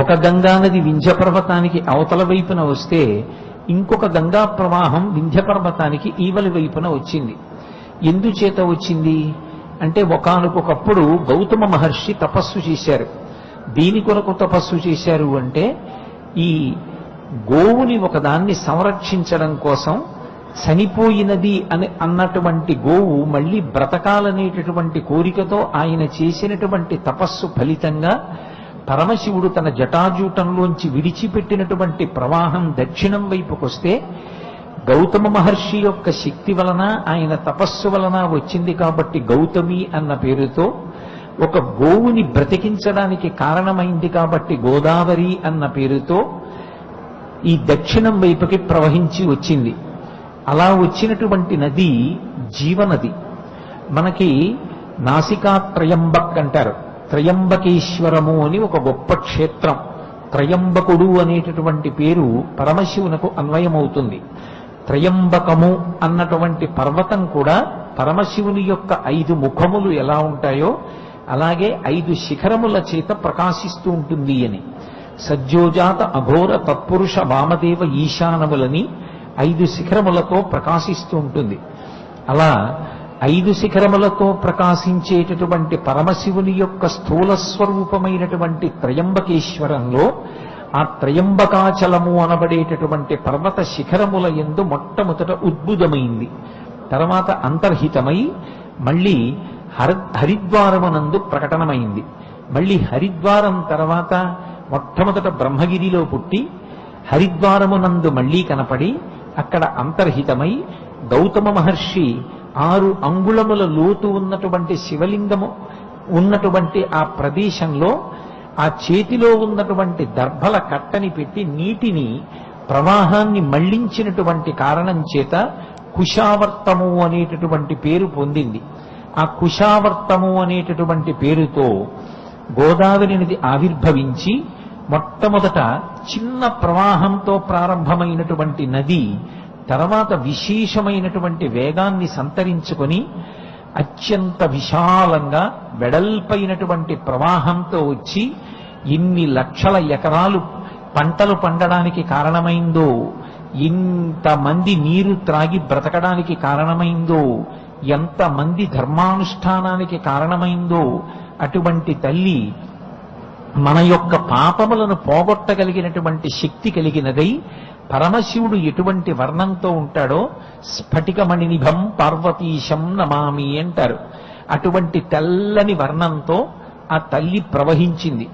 ఒక గంగా నది వింధ్య పర్వతానికి అవతల వైపున వస్తే ఇంకొక గంగా ప్రవాహం వింధ్య పర్వతానికి ఈవలి వైపున వచ్చింది. ఎందుచేత వచ్చింది? అంటే ఒకానొకప్పుడు గౌతమ మహర్షి తపస్సు చేశారు. దీని కొరకు తపస్సు చేశారు అంటే ఈ గోవుని ఒకదాన్ని సంరక్షించడం కోసం చనిపోయినది అని అన్నటువంటి గోవు మళ్ళీ బ్రతకాలనేటటువంటి కోరికతో ఆయన చేసినటువంటి తపస్సు ఫలితంగా పరమశివుడు తన జటాజూటంలోంచి విడిచిపెట్టినటువంటి ప్రవాహం దక్షిణం వైపుకొస్తే గౌతమ మహర్షి యొక్క శక్తి వలన ఆయన తపస్సు వలన వచ్చింది కాబట్టి గౌతమి అన్న పేరుతో ఒక గోవుని బ్రతికించడానికి కారణమైంది కాబట్టి గోదావరి అన్న పేరుతో ఈ దక్షిణం వైపుకి ప్రవహించి వచ్చింది. అలా వచ్చినటువంటి నది జీవనది. మనకి నాసికా త్రయంబక్ అంటారు. త్రయంబకేశ్వరము అని ఒక గొప్ప క్షేత్రం. త్రయంబకుడు అనేటటువంటి పేరు పరమశివునకు అన్వయమవుతుంది. త్రయంబకము అన్నటువంటి పర్వతం కూడా పరమశివుని యొక్క ఐదు ముఖములు ఎలా ఉంటాయో అలాగే ఐదు శిఖరముల చేత ప్రకాశిస్తూ ఉంటుంది అని. సజ్జోజాత అఘోర తత్పురుష వామదేవ ఈశానములని ఐదు శిఖరములతో ప్రకాశిస్తూ ఉంటుంది. అలా ఐదు శిఖరములతో ప్రకాశించేటటువంటి పరమశివుని యొక్క స్థూల స్వరూపమైనటువంటి త్రయంబకేశ్వరంలో ఆ త్రయంబకాచలము అనబడేటటువంటి పర్వత శిఖరముల ఎందు మొట్టమొదట ఉద్భుతమైంది. తర్వాత అంతర్హితమై మళ్ళీ హర హరిద్వారమునందు ప్రకటనమైంది. మళ్ళీ హరిద్వారం తర్వాత మొట్టమొదట బ్రహ్మగిరిలో పుట్టి హరిద్వారమునందు మళ్ళీ కనపడి అక్కడ అంతర్హితమై గౌతమ మహర్షి ఆరు అంగుళముల లోతు ఉన్నటువంటి శివలింగము ఉన్నటువంటి ఆ ప్రదేశంలో ఆ చేతిలో ఉన్నటువంటి దర్భల కట్టని పెట్టి నీటిని ప్రవాహాన్ని మళ్ళించినటువంటి కారణం చేత కుశావర్తము అనేటటువంటి పేరు పొందింది. ఆ కుశావర్తము అనేటటువంటి పేరుతో గోదావరి నది ఆవిర్భవించి మొట్టమొదట చిన్న ప్రవాహంతో ప్రారంభమైనటువంటి నది తర్వాత విశేషమైనటువంటి వేగాన్ని సంతరించుకొని అత్యంత విశాలంగా వెడల్పైనటువంటి ప్రవాహంతో వచ్చి ఎన్ని లక్షల ఎకరాలు పంటలు పండడానికి కారణమైందో ఎంతమంది నీరు త్రాగి బ్రతకడానికి కారణమైందో ఎంతమంది ధర్మానుష్ఠానానికి కారణమైందో అటువంటి తల్లి మన యొక్క పాపములను పోగొట్టగలిగినటువంటి శక్తి కలిగినదై పరమశివుడు ఎటువంటి వర్ణంతో ఉంటాడో స్ఫటికమణినిభం పార్వతీశం నమామి అంటారు. అటువంటి తెల్లని వర్ణంతో ఆ తల్లి ప్రవహించింది.